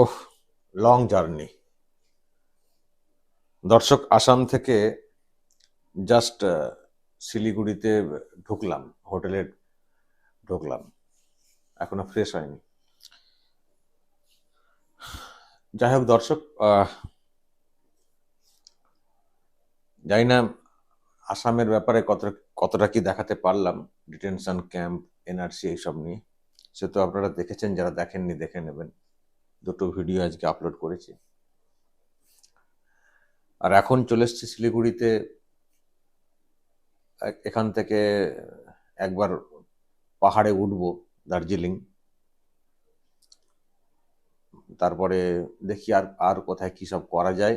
ওহ long journey দর্শক, আসাম থেকে just শিলিগুড়িতে ঢুকলাম, হোটেলে ঢুকলাম। এখনও ফ্রেশ হয়নি। যাই হোক দর্শক জানি না আসামের ব্যাপারে কত, কতটা কি দেখাতে পারলাম ডিটেনশন ক্যাম্প এনআরসি এইসব নিয়ে। সে তো আপনারা দেখেছেন, যারা দেখেননি দেখে নেবেন। দুটো ভিডিও আজকে আপলোড করেছি। আর এখন চলে এসেছি শিলিগুড়িতে। এখান থেকে একবার পাহাড়ে উঠবো দার্জিলিং। তারপরে দেখি আর আর কোথায় কি সব করা যায়।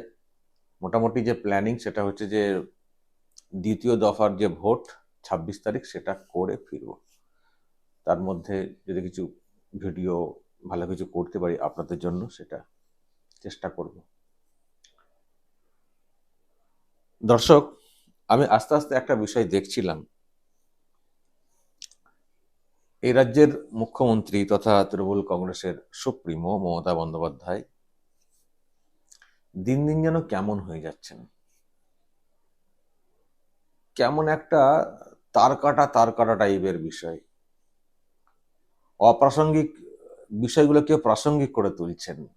মোটামুটি যে প্ল্যানিং সেটা হচ্ছে যে দ্বিতীয় দফার যে ভোট ছাব্বিশ তারিখ সেটা করে ফিরবো। তার মধ্যে যদি কিছু ভিডিও ভালো কিছু করতে পারি আপনাদের জন্য, সেটা চেষ্টা করব। দর্শক, আমি আস্তে আস্তে একটা বিষয় দেখছিলাম। এই রাজ্যের মুখ্যমন্ত্রী তথা তৃণমূল কংগ্রেসের সুপ্রিমো মমতা বন্দ্যোপাধ্যায় দিন দিন যেন কেমন হয়ে যাচ্ছেন। কেমন একটা তার কাটা তার কাটা টাইপের বিষয়। অপ্রাসঙ্গিক বিষয়গুলোকে প্রাসঙ্গিক করে তুলছেন।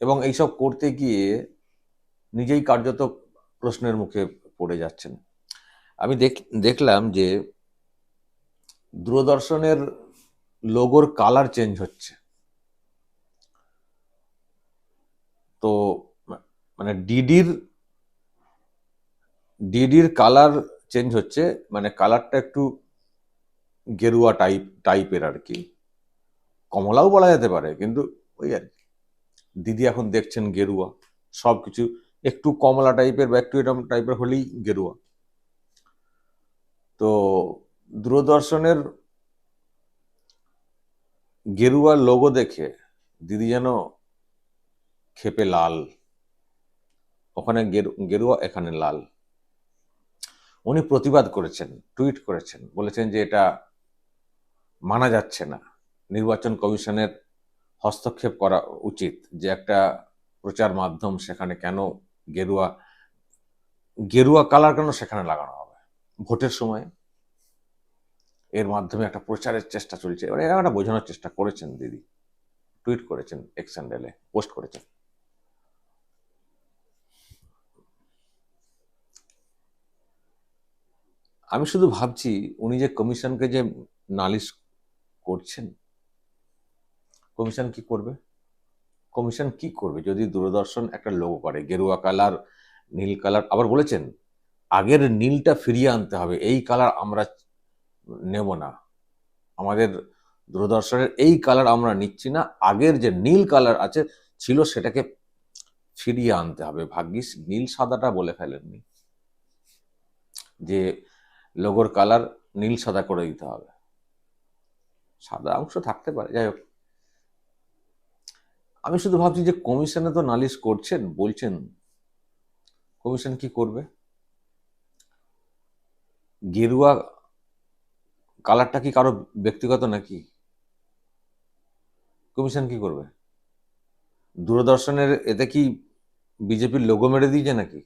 এবং এইসব করতে গিয়ে নিজেই কার্যত প্রশ্নের মুখে পড়ে যাচ্ছেন। আমি দেখ, দেখলাম যে দূরদর্শনের লোগোর কালার চেঞ্জ হচ্ছে। তো মানে ডিডির ডিডির কালার চেঞ্জ হচ্ছে মানে কালারটা একটু গেরুয়া টাইপ টাইপের আর কি। কমলাও বলা যেতে পারে, কিন্তু ওই আর দিদি এখন দেখছেন গেরুয়া সব কিছু একটু কমলা টাইপের বা একটু এরকম টাইপের হলেই গেরুয়া। তো দূরদর্শনের গেরুয়া লোগো দেখে দিদি যেন খেপে লাল। ওখানে গেরু- গেরুয়া এখানে লাল। উনি প্রতিবাদ করেছেন, টুইট করেছেন, বলেছেন যে এটা মানা যাচ্ছে না। নির্বাচন কমিশনের হস্তক্ষেপ করা উচিত যে একটা প্রচার মাধ্যম সেখানে কেন গেরুয়া গেরুয়া কালার কেন সেখানে লাগানো হবে? ভোটের সময় এর মাধ্যমে একটা প্রচারের চেষ্টা চলছে। এবার এরা একটা বোঝানোর চেষ্টা করেছেন দিদি। টুইট করেছেন এক্স হ্যান্ডেলে পোস্ট করেছেন। আমি শুধু ভাবছি উনি যে কমিশনকে যে নালিশ করছেন কমিশন কি করবে? কমিশন কি করবে? যদি দূরদর্শন একটা লোগো করে, গেরুয়া কালার নীল কালার আবার বলেছেন, আগের নীলটা ফিরিয়ে আনতে হবে, এই কালার আমরা নেব না। আমাদের দূরদর্শনের এই কালার আমরা নিচ্ছি না, আগের যে নীল কালার আছে, ছিল সেটাকে ফিরিয়ে আনতে হবে। ভাগ্যিস নীল সাদাটা বলে ফেলেননি। যে লোগোর কালার নীল সাদা করে দিতে হবে। সাদা অংশ থাকতে পারে, যাই হোক। আমি শুধু ভাবছি যে কমিশনে তো নালিশ করছেন, বলছেন। কমিশন কি করবে? গেরুয়া কালারটা কি কারও ব্যক্তিগত নাকি? কমিশন কি করবে? দূরদর্শনের এতে কি বিজেপির লোগো মেরে দিয়েছে নাকি?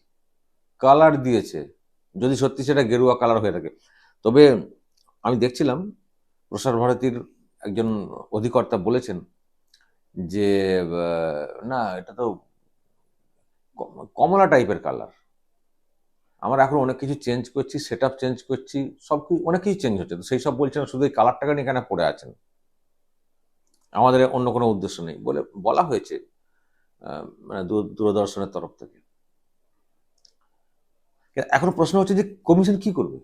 কালার দিয়েছে। যদি সত্যি সেটা গেরুয়া কালার হয়ে থাকে। তবে আমি দেখছিলাম প্রসার ভারতীর একজন অধিকর্তা বলেছেন যে না, এটা তো কমলা টাইপের কালার আমরা এখন অনেক কিছু চেঞ্জ করছি সেট আপ চেঞ্জ করছি, সব কিছু অনেক কিছু চেঞ্জ হচ্ছে। তো সেই সব বলছেন শুধু এই কালারটাকে নিয়ে এখানে পড়ে আছেন। আমাদের অন্য কোনো উদ্দেশ্য নেই বলে বলা হয়েছে মানে দূর- দূরদর্শনের তরফ থেকে। এখন প্রশ্ন হচ্ছে যে কমিশন কি করবে?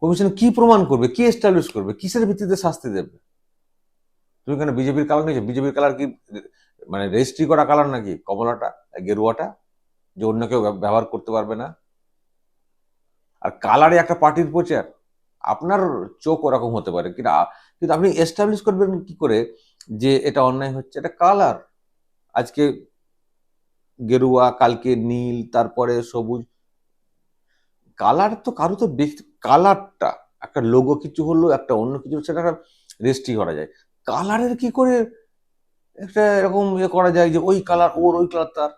কমিশন কি প্রমাণ করবে? কি এস্টাবলিশ করবে? কিসের ভিত্তিতে শাস্তি দেবে? তুমি কেন বিজেপির কালার নিয়েছো? বিজেপির কালার কি মানে রেজিস্ট্রি করা কালার নাকি? কমলাটা, গেরুয়াটা? যে অন্য কেউ ব্যবহার করতে পারবে না? আর কালারে একটা পার্টির প্রচার। আপনার চোখ ওরকম হতে পারে। কিন্তু কিন্তু আপনি এস্টাবলিশ করবেন কি করে যে এটা অন্যায় হচ্ছে? এটা কালার আজকে গেরুয়া, কালকে নীল, তারপরে সবুজ। কালার তো কারও তো কালারটা একটা লোগো কিছু হলো, একটা অন্য কিছু সেটা রেজিস্ট্রি করা যায়। কালারের কি করে একটা এরকম ইয়ে করা যায় যে ওই কালার ওর, ওই কালার তার?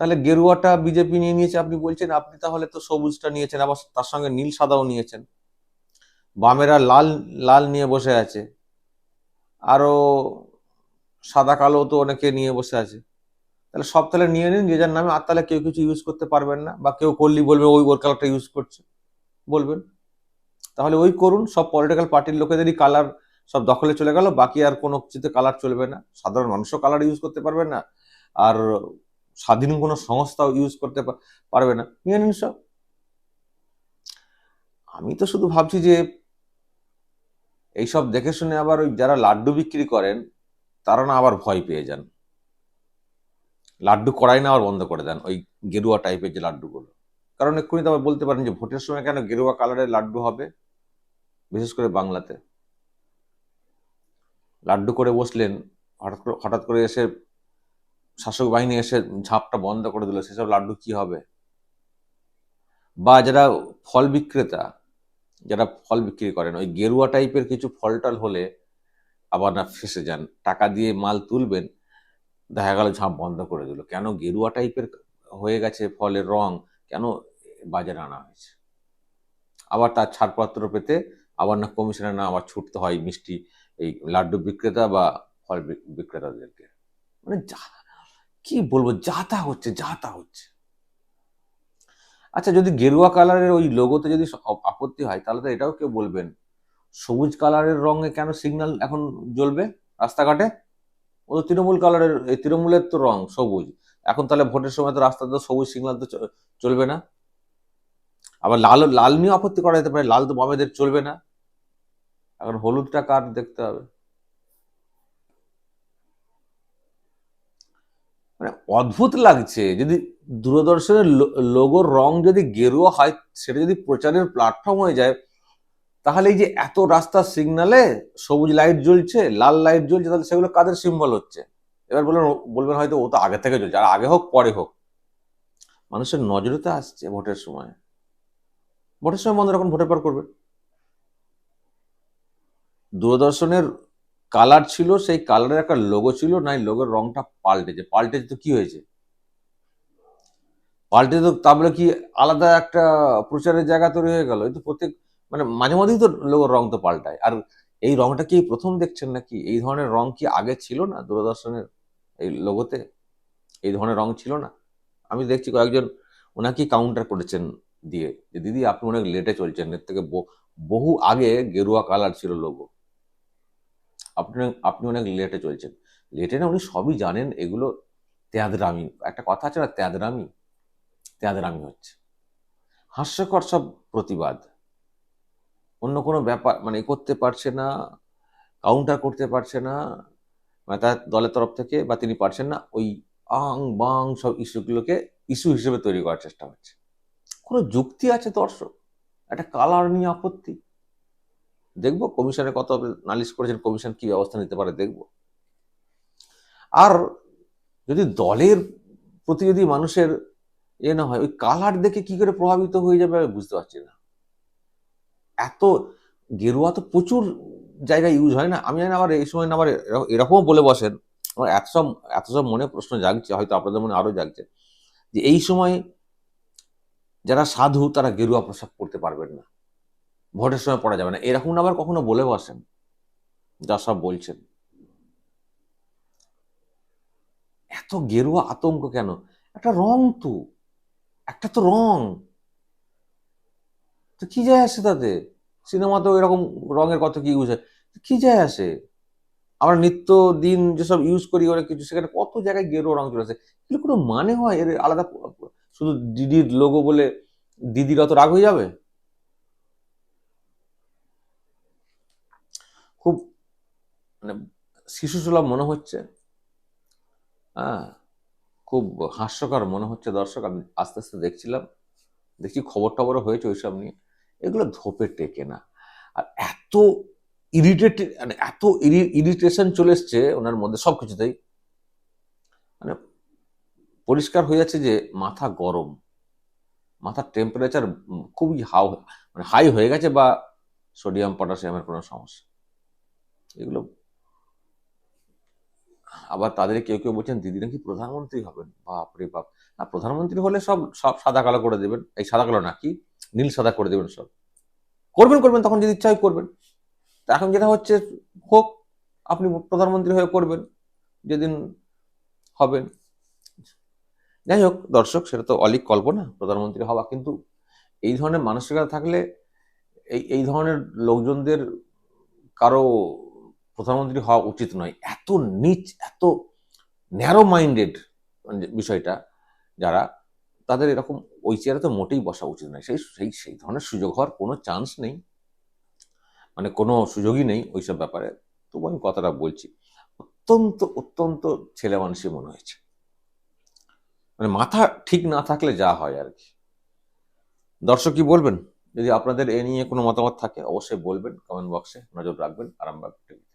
তাহলে গেরুয়াটা বিজেপি নিয়ে নিয়েছে, আপনি বলছেন, আপনি তাহলে তো সবুজটা নিয়েছেন, আবার তার সঙ্গে নীল সাদাও নিয়েছেন। বামেরা লাল লাল নিয়ে বসে আছে। আরও সাদা কালো তো অনেকে নিয়ে বসে আছে। তাহলে সব তাহলে নিয়ে নিন, যে যার নামে, আর তাহলে কেউ কিছু ইউজ করতে পারবেন না, বা কেউ করলি বলবে, ওই ওর কালারটা ইউজ করছে। বলবেন। তাহলে ওই করুন, সব পলিটিক্যাল পার্টির লোকেদেরই কালার সব দখলে চলে গেল, বাকি আর কোনো কিছুতে কালার চলবে না। সাধারণ মানুষও কালার ইউজ করতে পারবে না, আর স্বাধীন কোনো সংস্থাও ইউজ করতে পারবে না। নিয়ে নিন সব। আমি তো শুধু ভাবছি যে এইসব দেখে শুনে আবার ওই যারা লাড্ডু বিক্রি করেন, তারা না আবার ভয় পেয়ে যান। লাড্ডু করাই না আবার বন্ধ করে দেন, ওই গেরুয়া টাইপের যে লাড্ডুগুলো। কারণ এক্ষুনি তো আবার বলতে পারেন যে ভোটের সময় কেন গেরুয়া কালারের লাড্ডু হবে? বিশেষ করে বাংলাতে। লাড্ডু করে বসলেন, হঠাৎ করে হঠাৎ করে এসে শাসক বাহিনী এসে ঝাঁপটা বন্ধ করে দিল, সেসব লাড্ডু কি হবে? বা যারা ফল বিক্রেতা, যারা ফল বিক্রি করেন, ওই গেরুয়া টাইপের কিছু ফল টল হলে আবার না ফেসে যান, টাকা দিয়ে মাল তুলবেন, দেখা গেল ঝাঁপ বন্ধ করে দিল। কেন গেরুয়া টাইপের হয়ে গেছে ফলের রং, কেন বাজারে আনা হয়েছে? আবার তার ছাড়পত্র পেতে আবার না কমিশনে না আবার ছুটতে হয় মিষ্টি এই লাড্ডু বিক্রেতা বা ফল বিক- বিক্রেতাদেরকে। মানে যা, কি বলব, যা তা হচ্ছে, যা তা হচ্ছে। আচ্ছা যদি গেরুয়া কালারের ওই লোগোতে যদি আপত্তি হয়, তাহলে তো এটাও কেউ বলবেন। সবুজ কালারের রঙে কেন সিগন্যাল এখন জ্বলবে রাস্তাঘাটে? ও তৃণমূল কালারের, এই তৃণমূলের তো রং সবুজ। এখন তাহলে ভোটের সময় তো রাস্তাতে তো সবুজ সিগন্যাল তো চলবে না। আবার লাল লাল নিয়ে আপত্তি করা যেতে পারে, লাল তো বামেদের চলবে না। এখন হলুদটা কার দেখতে হবে? মানে অদ্ভুত লাগছে, যদি দূরদর্শনের লোগোর রং যদি গেরুয়া হয়, সেটা যদি প্রচারের প্ল্যাটফর্ম হয়ে যায়, তাহলে এই যে এত রাস্তার সিগনালে সবুজ লাইট জ্বলছে, লাল লাইট জ্বলছে, তাহলে সেগুলো কাদের সিম্বল হচ্ছে? এবার বলবেন বলবেন হয়তো ও তো আগে থেকে জ্বলছে, আর আগে হোক, পরে হোক। মানুষের নজরে তো আসছে ভোটের সময়। ভোটের সময় বন্ধ এখন ভোটের পর করবে। দূরদর্শনের কালার ছিল, সেই কালারের একটা লোগো ছিল নাই লোগোর রংটা পাল্টেছে। পাল্টেছে তো কি হয়েছে? পাল্টে তো তারপরে কি আলাদা একটা প্রচারের জায়গা তৈরি হয়ে গেল? তো প্রত্যেক মানে মাঝে মাঝেই তো লোগোর রং তো পাল্টায়। আর এই রংটা কি প্রথম দেখছেন নাকি? এই ধরনের রং কি আগে ছিল না দূরদর্শনের এই লোগোতে এই ধরনের রং ছিল না? আমি দেখছি কয়েকজন ওনাকেই কাউন্টার করেছেন দিয়ে। যে, দিদি, আপনি অনেক লেটে চলছেন। এর থেকে বহু আগে গেরুয়া কালার ছিল লোগো আপনি আপনি অনেক লেটে চলছেন। লেটে না উনি সবই জানেন, এগুলো তেয়াদরামি। একটা কথা আছে না, তেয়াদরামি? তেয়াদরামি হচ্ছে। হাস্যকর সব প্রতিবাদ। অন্য কোনো ব্যাপার মানে করতে পারছে না কাউন্টার করতে পারছে না মানে তার দলের তরফ থেকে বা তিনি পারছেন না, ওই আং বাং সব ইস্যুগুলোকে, ইস্যু হিসেবে তৈরি করার চেষ্টা হচ্ছে। কোনো যুক্তি আছে দর্শক? একটা কালার নিয়ে আপত্তি? দেখব কমিশনে কত নালিশ করেছেন, কমিশন কি ব্যবস্থা নিতে পারে দেখব। আর যদি দলের প্রতি যদি মানুষের এ না হয়, ওই কালার দেখে কি করে প্রভাবিত হয়ে যাবে আমি বুঝতে পারছি না। এত গেরুয়া তো প্রচুর জায়গায় ইউজ হয় না। আমি জানি আবার এই সময় আবার এরকম- এরকমও বলে বসেন। আমার এত সব এত সব মনে প্রশ্ন জাগছে, হয়তো আপনাদের মনে আরও জাগছে যে এই সময় যারা সাধু তারা গেরুয়া পোশাক পরতে পারবেন না। ভোটের সময় পড়া যাবে না। এরকম আবার কখনো বলে বসেন যা সব বলছেন। এত গেরুয়া আতঙ্ক কেন? একটা রং তো, একটা তো রং। তো কি যায় আসে তাতে? সিনেমাতেও এরকম রঙের কত কি ইউজ হয়? কি যায় আসে? আমরা নিত্য দিন যেসব ইউজ করি, অনেক কিছু, সেখানে কত জায়গায় গেরুয়া রং চলে আসে। এগুলো কোনো মানে হয়? এর আলাদা, শুধু দিদির লোগো বলে দিদির অত রাগ হয়ে যাবে খুব মানে শিশু শিশুসুলভ মনে হচ্ছে হ্যাঁ খুব হাস্যকর মনে হচ্ছে দর্শক। আমি আস্তে আস্তে দেখছিলাম, দেখছি খবর টবরও হয়েছে ওইসব নিয়ে। এগুলো ধোপে টেকে না। আর এত ইরিটেট মানে এত ইরিটেশন চলে এসছে ওনার মধ্যে সব কিছুতেই। মানে পরিষ্কার হয়ে যাচ্ছে যে মাথা গরম, মাথার টেম্পারেচার খুবই হাও মানে হাই হয়ে গেছে বা সোডিয়াম পটাশিয়ামের কোনো সমস্যা। এগুলো আবার তাদের কেউ কেউ বলছেন, দিদি নাকি প্রধানমন্ত্রী হবেন? বাপরে বাপ। না, প্রধানমন্ত্রী হলে সব সব সাদা কালো করে দেবেন। এই সাদা কালো না, কি? নীল সাদা করে দেবেন সব। করবেন করবেন, তখন যদি ইচ্ছা করবেন। এখন যেটা হচ্ছে, হোক, আপনি প্রধানমন্ত্রী হয়ে করবেন, যেদিন হবেন। যাই হোক, দর্শক, সেটা তো অলিক কল্পনা প্রধানমন্ত্রী হওয়া। কিন্তু এই ধরনের মানসিকতা থাকলে, এই এই ধরনের লোকজনদের কারও প্রধানমন্ত্রী হওয়া উচিত নয়। এত নিচ, এত ন্যারো মাইন্ডেড বিষয়টা যারা, তাদের এরকম ওই চেয়ারে তো মোটেই বসা উচিত নয়। সেই সেই সেই ধরনের সুযোগ হওয়ার কোনো চান্স নেই। মানে কোনো সুযোগই নেই ওইসব ব্যাপারে। তবু আমি কথাটা বলছি, অত্যন্ত অত্যন্ত ছেলে মানুষই মনে হয়েছে। মানে মাথা ঠিক না থাকলে যা হয় আর কি। দর্শক কি বলবেন? যদি আপনাদের এ নিয়ে কোনো মতামত থাকে, অবশ্যই বলবেন কমেন্ট বক্সে নজর রাখবেন, আরামবাগ টিভি